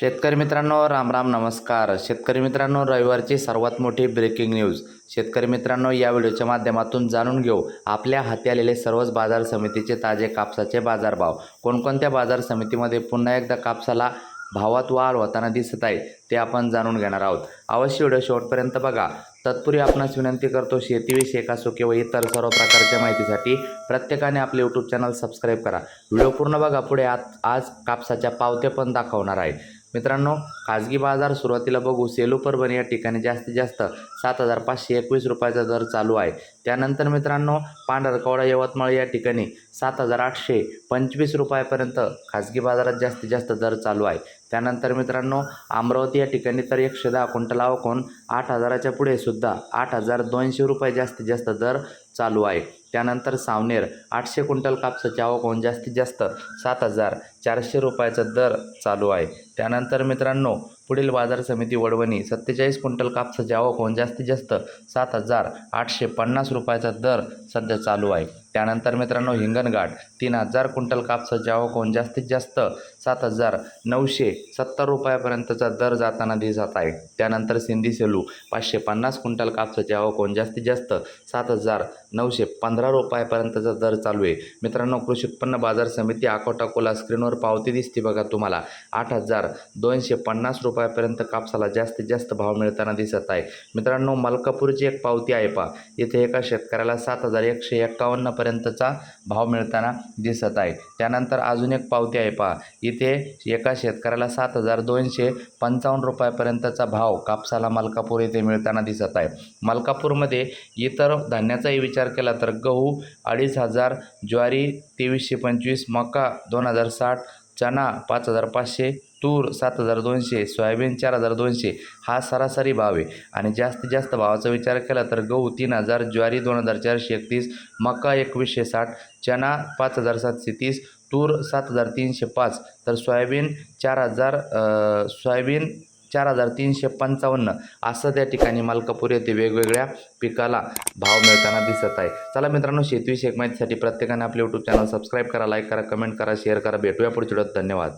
शेतकरी मित्रांनो राम राम नमस्कार. शेतकरी मित्रांनो रविवारची सर्वात मोठी ब्रेकिंग न्यूज शेतकरी मित्रांनो या व्हिडिओच्या माध्यमातून जाणून घेऊ. आपल्या हाती आलेले सर्वच बाजार समितीचे ताजे कापसाचे बाजारभाव. कोणकोणत्या बाजार समितीमध्ये पुन्हा एकदा कापसाला भावात वाढ होताना दिसत आहे ते आपण जाणून घेणार आहोत. अवश्य व्हिडिओ शेवटपर्यंत बघा. तत्पूर्वी आपणास विनंती करतो शेतीविषयी असो किंवा इतर सर्व प्रकारच्या माहितीसाठी प्रत्येकाने आपले यूट्यूब चॅनल सबस्क्राईब करा. व्हिडिओ पूर्ण बघा. पुढे आज आज कापसाच्या पावत्या पण दाखवणार आहे. मित्रांनो खाजगी बाजार सुरुवातीला बघू सेलू परभणी या ठिकाणी जास्तीत जास्त सात हजार पाचशे एकवीस रुपयाचा दर चालू आहे. त्यानंतर मित्रांनो पांढरकवडा यवतमाळ या ठिकाणी सात हजार आठशे पंचवीस रुपयापर्यंत खाजगी बाजारात जास्तीत जास्त दर चालू आहे. त्यानंतर मित्रांनो अमरावती या ठिकाणी तर एकशे दहा क्विंटल आवकून आठ हजाराच्या पुढे सुद्धा आठ हजार दोनशे रुपये जास्तीत जास्त दर चालू आहे. त्यानंतर सावनेर आठशे क्विंटल कापसाची आवक होऊन जास्तीत जास्त सात हजार चारशे रुपयाचा दर चालू आहे. त्यानंतर मित्रांनो पुढील बाजार समिती वडवणी सत्तेचाळीस क्विंटल कापसाची आवक होऊन जास्तीत जास्त सात हजार आठशे पन्नास रुपयाचा दर सध्या चालू आहे. त्यानंतर मित्रांनो हिंगणघाट तीन हजार क्विंटल कापसाची आवक होऊन जास्तीत जास्त सात हजार नऊशे सत्तर रुपयापर्यंतचा दर जाताना दिसत आहे. त्यानंतर सिंधी सेलू पाचशे पन्नास क्विंटल कापसाची आवक होऊन जास्तीत जास्त सात हजार नऊशे पंधरा रुपयापर्यंतचा दर चालू आहे. मित्रांनो कृषी उत्पन्न बाजार समिती अकोट स्क्रीनवर पावती दिसते बघा तुम्हाला. आठ हजार दोनशे पन्नास रुपयापर्यंत कापसाला जास्तीत जास्त भाव मिळताना दिसत आहे. मित्रांनो मलकापूरची एक पावती आहे पा इथे एका शेतकऱ्याला सात हजार एकशे एक्कावन्नपर्यंतचा भाव मिळताना दिसत आहे. त्यानंतर अजून एक पावती आहे पा इथे एका शेतकऱ्याला सात हजार दोनशे पंचावन्न रुपयापर्यंतचा भाव कापसाला मलकापूर येथे मिळताना दिसत आहे. मलकापूरमध्ये इतर धान्याचाही विचार विचार केला तर गहू अडीच हजार ज्वारी तेवीसशे पंचवीस मका दोन हजार साठ चणा पाच हजार पाचशे तूर सात हजार दोनशे सोयाबीन चार हजार दोनशे. हा सरासरी भाव आहे. आणि जास्तीत जास्त भावाचा विचार केला तर गहू तीन हजार ज्वारी दोन हजार चारशे एकतीस मका एकवीसशे साठ चना पाच हजार सातशे तीस तूर सात हजार तीनशे पाच. तर सोयाबीन चार हजार सोयाबीन चार हजार तीनशे पंचावन्न. असं त्या ठिकाणी मालकापूर येथे वेगवेगळ्या पिकाला भाव मिळताना दिसत आहे. चला मित्रांनो शेतीविषयक माहितीसाठी प्रत्येकाने आपले यूट्यूब चॅनल सबस्क्राईब करा लाईक करा कमेंट करा शेअर करा. भेटूया पुढच्या धन्यवाद.